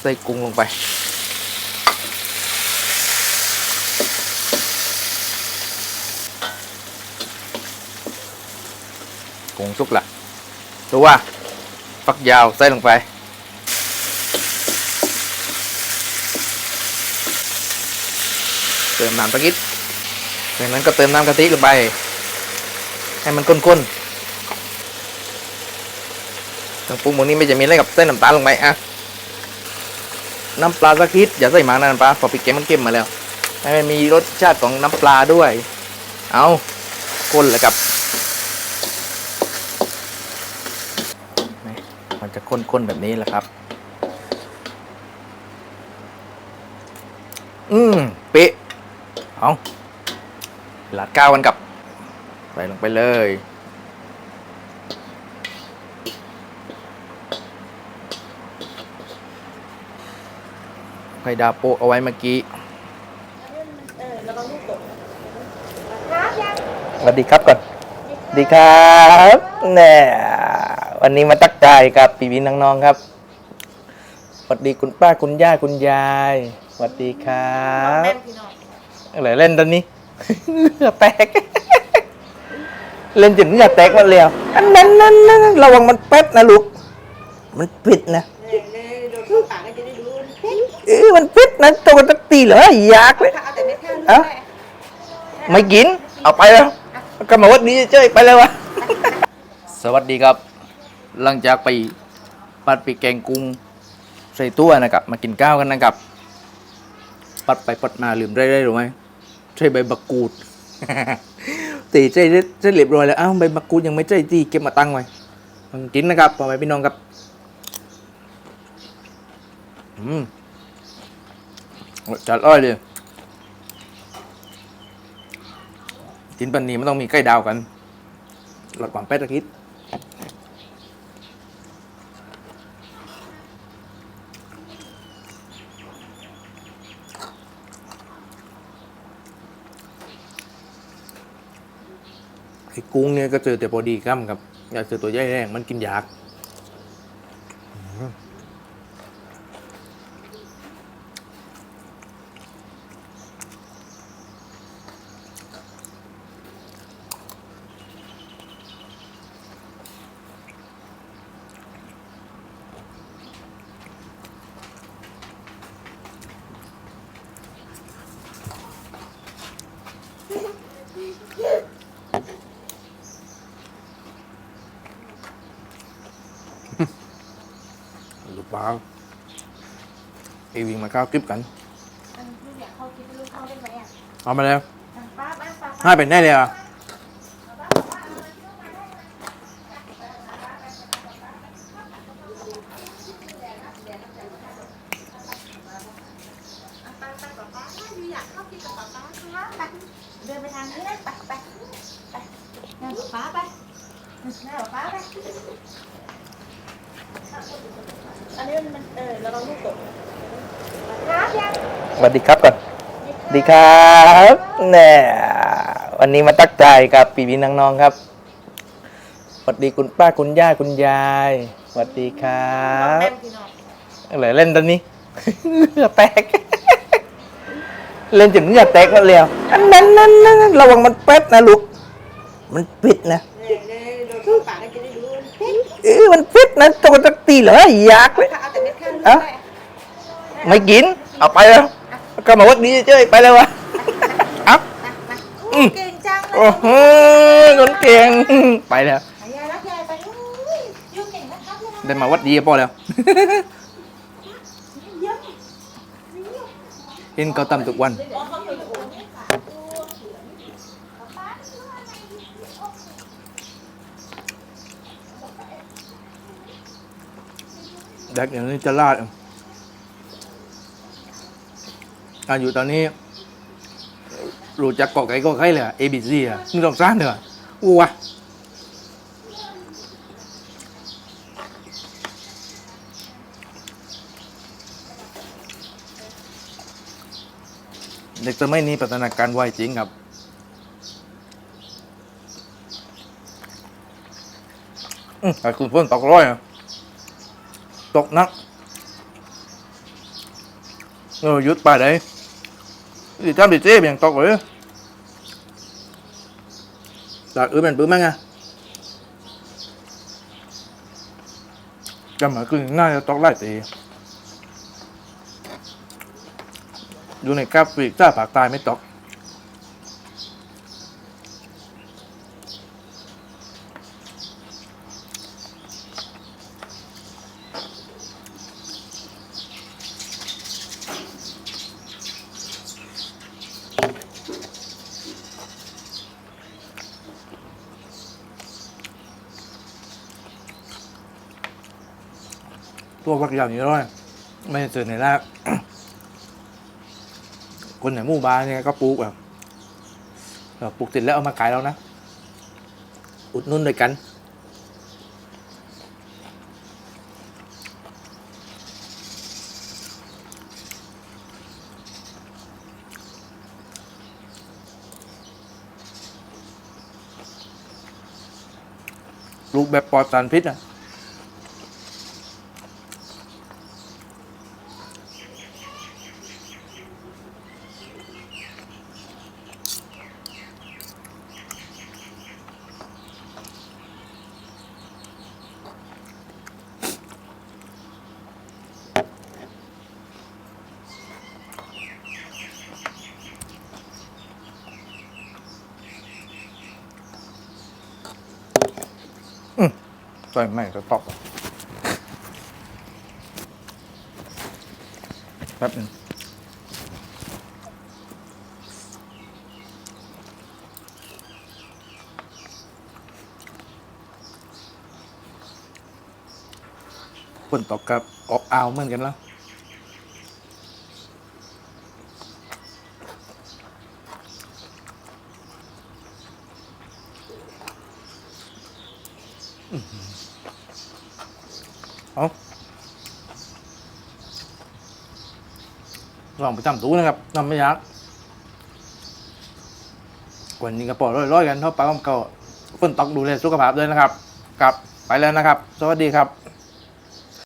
ใส่กุ้งลงไป กุ้งสุกละตัวฟักยาวใส่ลงไป เติมน้ำตะกิดจากนั้นก็เติมน้ำกะทิลงไป ให้มันข้นๆเครื่องปรุงพวกนี้ไม่จะมีอะไรกับเส้นน้ำตาลลงไปอะ น้ำปลาสักนิดอย่าใส่มากนะน้ำปลาพอพริกเค็มมันเค็มมาแล้วให้มันมีรสชาติของน้ำปลาด้วย เอาก้นเลยครับมันจะข้นๆแบบนี้แหละครับ อืมเป๊ะเอาหลาดก้าวกันกับใส่ลงไปเลย ไข่ดาวโปะเอาไว้เมื่อกี้สวัสดีครับก่อนสวัสดีครับแน่วันนี้มาตักใจายกับปีวินน้องๆครับสวัสดีคุณป้าคุณย่าคุณยายสวัสดีครัแม่บพี่น้อะไรเล่นตอนนี้เหงื่อแตก เล่นจนเหงื่อแตกหมดเลยอะอันนั้นนั่นนั่นระวังมันเป๊ดนะลูก มันปิดนะ ออมันปิดนะตัวตักตีเหรออยากเลยเอาแต่ไม่แค่นี้เอ้าไม่กิน เอาไปแล้วก็มาวัดนี้เจ้ยไปเลยวะสวัสดีครับ หลังจากไปปัดปีกแกงกุ้งใส่ตัวนะครับ มากินข้าวกันนะครับ ปัดไปปัดมาลืมได้ได้หรือไม่ใช่ใบบักกูดตีใช่ใช่เรียบร้อยแล้วอ้าวใบบักกูดยังไม่ใช่ตีเก็บมาตั้งไว้ลองกินนะครับพ่อแม่พี่น้องครับ อืมรส จัดอ้อยเลยกินปันนี้มันต้องมีไก่ดาวกันหลอดความเป็ดตะคิดไอ้กุ้งเนี่ยก็เจอแต่พอดีกั้มครับอยากเจอตัวใหญ่แรงมันกินยาก ปลาไอวิ่งมาข้าวกริบกันลูกอยากเข้าคิดลูกเข้าได้ไหมอะเอามาแล้วป้าป้าป้าให้เป็นได้เลยอะป้าป้าป้าป้าอยู่อยากเข้าคิดกับป้าป้าครับไปเดินไปทางนี้นะไปไปไปนั่งกับป้าไปนั่งกับป้าไปอั นี้มันเออระวังลูกตกครับยังสวัสดีครับก่อนสวัสดีครับแน่วันนี้มาตักใจกับปีวินน้องๆครับสวัสดีคุณป้าคุณย่าคุณยายสวัสดีครัแม่บพี่น้องเล่นตอนนี้เหงื่อแตก เล่นจนเหงื่อแตกหมดเลยอะอันนั้นนั่นนั่นระวังมันเป๊ดนะลูกมันปิดนะเออมันปิดนะตัวตักตีเหรออยากเลย อะไม่กิน เอาไปแล้วก็มาวัดนี้เจ้ยไปเลยวะอะเก่งจังเลยโอ้โหคนเก่งไปแล้วยายรักยายไปยูเก่งนะครับได้มาวัดดีพอแล้วเห็นเขาตำทุกวัน เด็กอย่างนี้จะลาดอะอายุตอนนี้รู้จักเกาะไก่เก็ไข่เลยอะ A B C อะนี่ต้องสร้างเถอะอู้วะเด็กสมัยนี้พัฒนาการไวจริงครับอืมไอ้คุณเพิ่นตอกร้อยอะ ตกนักเออยุดไปไหนดิจ้ามดิเจ๊เบียงตกเลยจากเออเป็นปื้มมั้งไงจำหมายคือน่าจะตกไล่ตีอยู่ในกราฟิกจ้าปากตายไม่ตก ตัวพักอย่างนี้ร้อยไม่เจอในแรกคนไหนมู่บ้านเนี่ยก็ปลูกแบบปลูกติดแล้วเอามาขายแล้วนะ อุดนุ่นด้วยกัน ลูกแบบปลอดสารพิษอะ ใส่ไม่จะตอบแป๊บนึงคนตอบกับออกอ่าวเหมือนกันแล้ว เอาลองไปจำดูนะครับนำไม่ยากวันนี้ก็ปล่อยร้อยๆกันเท่าปลาคำเก่าฝนตกดูแลสุขภาพด้วยนะครับกลับไปแล้วนะครับ สวัสดีครับ